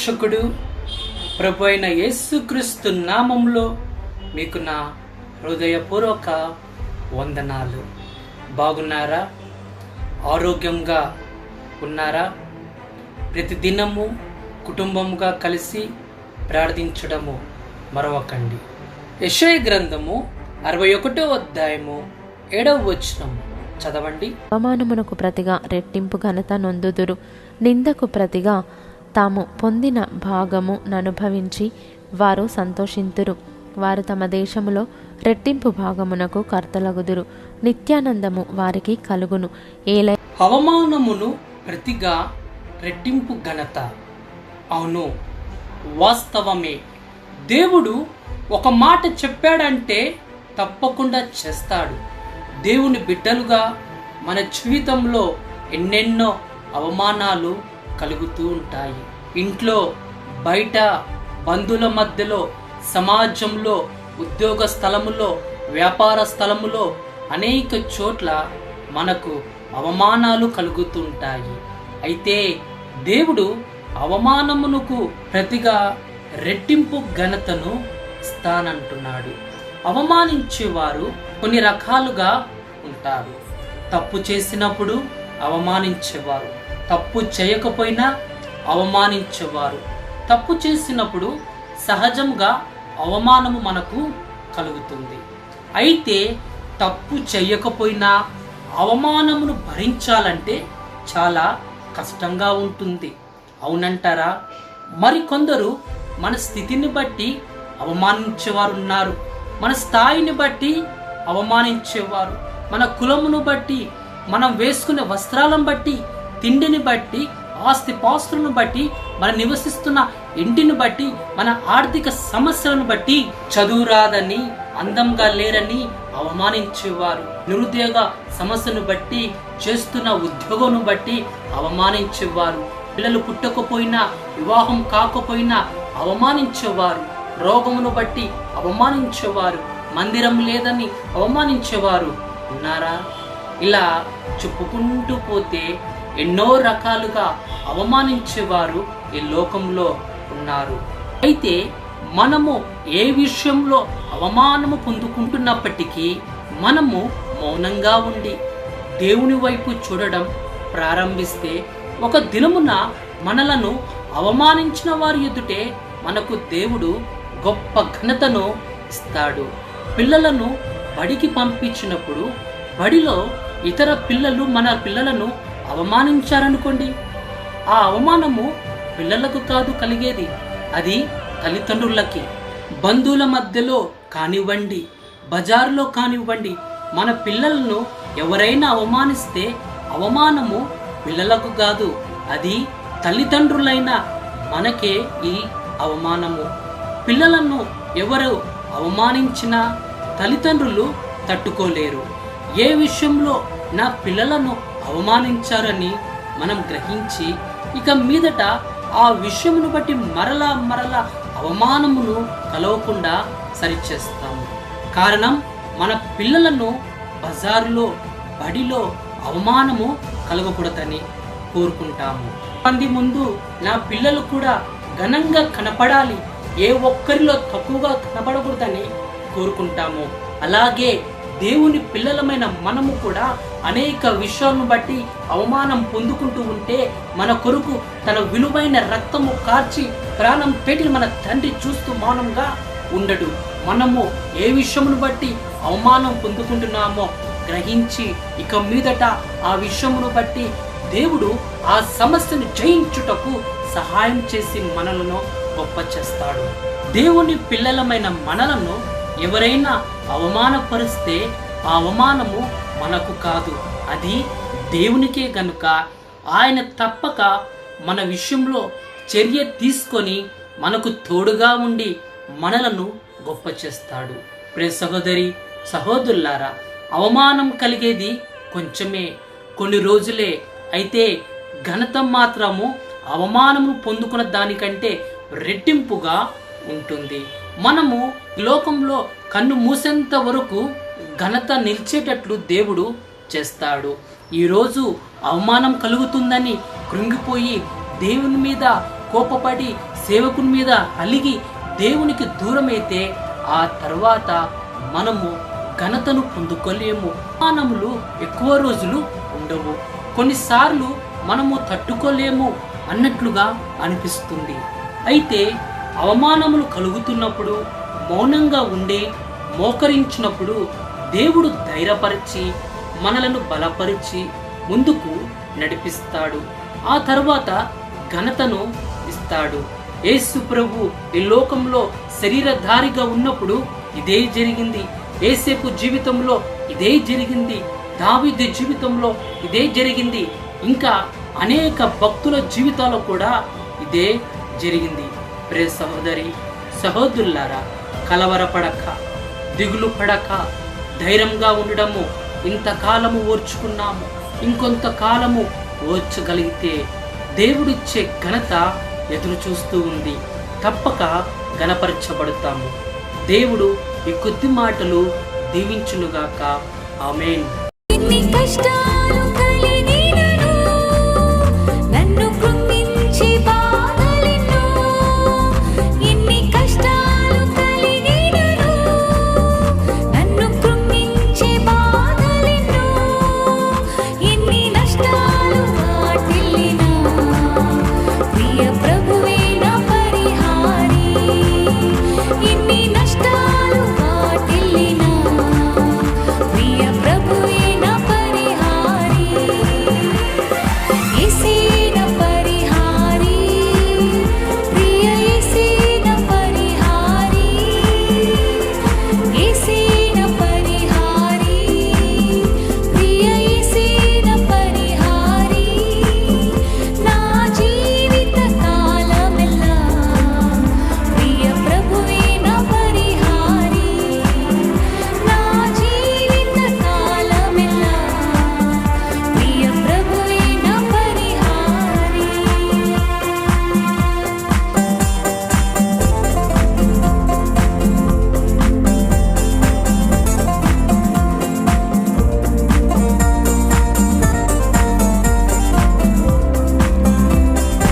రక్షకుడు ప్రభు అయిన యేసుక్రీస్తు నామంలో మీకు నా హృదయపూర్వక వందనాలు. బాగున్నారా? ఆరోగ్యంగా ఉన్నారా? ప్రతిదినము కుటుంబంగా కలిసి ప్రార్థించడము మరవకండి యశయ గ్రంథము అరవై ఒకటో అధ్యాయము ఏడవ వచనం. చదవండి. అవమానమునకు ప్రతిగా రెట్టింపు ఘనత నొందుదురు. నిందకు ప్రతిగా తాము పొందిన భాగము ననుభవించి వారు సంతోషింతురు. వారు తమ దేశములో రెట్టింపు భాగమునకు కర్తలగుదురు. నిత్యానందము వారికి కలుగును. ఏలై అవమానమును ప్రతిగా రెట్టింపు ఘనత. అవును వాస్తవమే. దేవుడు ఒక మాట చెప్పాడంటే తప్పకుండా చేస్తాడు. దేవుని బిడ్డలుగా మన జీవితంలో ఎన్నెన్నో అవమానాలు కలుగుతూ ఉంటాయి. ఇంట్లో బయట బంధువుల మధ్యలో సమాజంలో ఉద్యోగ స్థలములో వ్యాపార స్థలములో అనేక చోట్ల మనకు అవమానాలు కలుగుతుంటాయి. అయితే దేవుడు అవమానమునకు ప్రతిగా రెట్టింపు ఘనతను ఇస్తానంటున్నాడు. అవమానించేవారు కొన్ని రకాలుగా ఉంటారు. తప్పు చేసినప్పుడు అవమానించేవారు తప్పు చేయకపోయినా అవమానించేవారు. తప్పు చేసినప్పుడు సహజంగా అవమానము మనకు కలుగుతుంది. అయితే తప్పు చేయకపోయినా అవమానమును భరించాలంటే చాలా కష్టంగా ఉంటుంది. అవునంటారా? మరికొందరు మన స్థితిని బట్టి అవమానించేవారు ఉన్నారు మన స్థాయిని బట్టి అవమానించేవారు. మన కులమును బట్టి మనం వేసుకునే వస్త్రాలను బట్టి తిండిని బట్టి ఆస్తి పాస్తులను బట్టి మనం నివసిస్తున్న ఇంటిని బట్టి మన ఆర్థిక సమస్యలను బట్టి చదువు రాదని అందంగా లేరని అవమానించేవారు. నిరుద్యోగ సమస్యను బట్టి చేస్తున్న ఉద్యోగం బట్టి అవమానించేవారు. పిల్లలు పుట్టకపోయినా వివాహం కాకపోయినా అవమానించేవారు. రోగమును బట్టి అవమానించేవారు. మందిరం లేదని అవమానించేవారు. ఉన్నారా? ఇలా చెప్పుకుంటూ పోతే ఎన్నో రకాలుగా అవమానించేవారు ఈ లోకంలో ఉన్నారు. అయితే మనము ఏ విషయంలో అవమానము పొందుకుంటున్నప్పటికీ మనము మౌనంగా ఉండి దేవుని వైపు చూడడం ప్రారంభిస్తే ఒక దినమున మనలను అవమానించిన వారి ఎదుటే మనకు దేవుడు గొప్ప ఘనతను ఇస్తాడు. పిల్లలను బడికి పంపించినప్పుడు బడిలో ఇతర పిల్లలు మన పిల్లలను అవమానించారనుకోండి. ఆ అవమానము పిల్లలకు కాదు కలిగేది. అది తల్లిదండ్రులకి బంధువుల మధ్యలో కానివ్వండి బజారులో కానివ్వండి మన పిల్లలను ఎవరైనా అవమానిస్తే అవమానము పిల్లలకు కాదు అది తల్లిదండ్రులైన మనకే ఈ అవమానము. పిల్లలను ఎవరు అవమానించినా తల్లిదండ్రులు తట్టుకోలేరు. ఏ విషయంలో నా పిల్లలను అవమానించారని మనం గ్రహించి ఇక మీదట ఆ విషయమును బట్టి మరలా మరలా అవమానమును కలవకుండా సరిచేస్తాము. కారణం మన పిల్లలను బజారులో బడిలో అవమానము కలగకూడదని కోరుకుంటాము. మంది ముందు నా పిల్లలు కూడా ఘనంగా కనపడాలి ఏ ఒక్కరిలో తక్కువగా కనపడకూడదని కోరుకుంటాము. అలాగే దేవుని పిల్లలమైన మనము కూడా అనేక విషయాలను బట్టి అవమానం పొందుకుంటూ ఉంటే మన కొరకు తన విలువైన రక్తము కార్చి ప్రాణం పెట్టి మన తండ్రి చూస్తూ మౌనంగా ఉండడు. మనము ఏ విషయమును బట్టి అవమానం పొందుకుంటున్నామో గ్రహించి ఇక మీదట ఆ విషయమును బట్టి దేవుడు ఆ సమస్యను జయించుటకు సహాయం చేసి మనలను గొప్ప చేస్తాడు. దేవుని పిల్లలమైన మనలను ఎవరైనా అవమానపరిస్తే ఆ అవమానము మనకు కాదు. అది దేవునికే గనుక. ఆయన తప్పక మన విషయంలో చర్య తీసుకొని మనకు తోడుగా ఉండి మనలను గొప్ప చేస్తాడు. ప్రే సహోదరి సహోదరులారా అవమానం కలిగేది కొంచెమే. కొన్ని రోజులే అయితే ఘనత మాత్రము అవమానము పొందుకున్న దానికంటే రెట్టింపుగా ఉంటుంది. మనము లోకంలో కన్ను మూసేంత వరకు ఘనత నిలిచేటట్లు దేవుడు చేస్తాడు. ఈరోజు అవమానం కలుగుతుందని కృంగిపోయి దేవుని మీద కోపపడి సేవకుని మీద అలిగి దేవునికి దూరమైతే ఆ తర్వాత మనము ఘనతను పొందుకోలేము. అవమానములు ఎక్కువ రోజులు ఉండవు. కొన్నిసార్లు మనము తట్టుకోలేము అన్నట్లుగా అనిపిస్తుంది. అయితే అవమానములు కలుగుతున్నప్పుడు మౌనంగా ఉండి మోకరించినప్పుడు దేవుడు ధైర్యపరిచి మనలను బలపరిచి ముందుకు నడిపిస్తాడు. ఆ తర్వాత ఘనతను ఇస్తాడు. యేసు ప్రభు ఈ లోకంలో శరీరధారిగా ఉన్నప్పుడు ఇదే జరిగింది. ఏసేపు జీవితంలో ఇదే జరిగింది. దావిద్య జీవితంలో ఇదే జరిగింది. ఇంకా అనేక భక్తుల జీవితాల్లో కూడా ఇదే జరిగింది. ప్రే సహోదరి సహోదరులారా కలవరపడక దిగులు పడక ధైర్యంగా ఉండడము ఇంతకాలము ఓర్చుకున్నాము ఇంకొంతకాలము ఓర్చగలిగితే దేవుడిచ్చే ఘనత ఎదురు చూస్తూ ఉంది. తప్పక గణపరచబడతాము. దేవుడు ఈ కొద్ది మాటలు దీవించునుగాక. ఆమెన్. కష్టం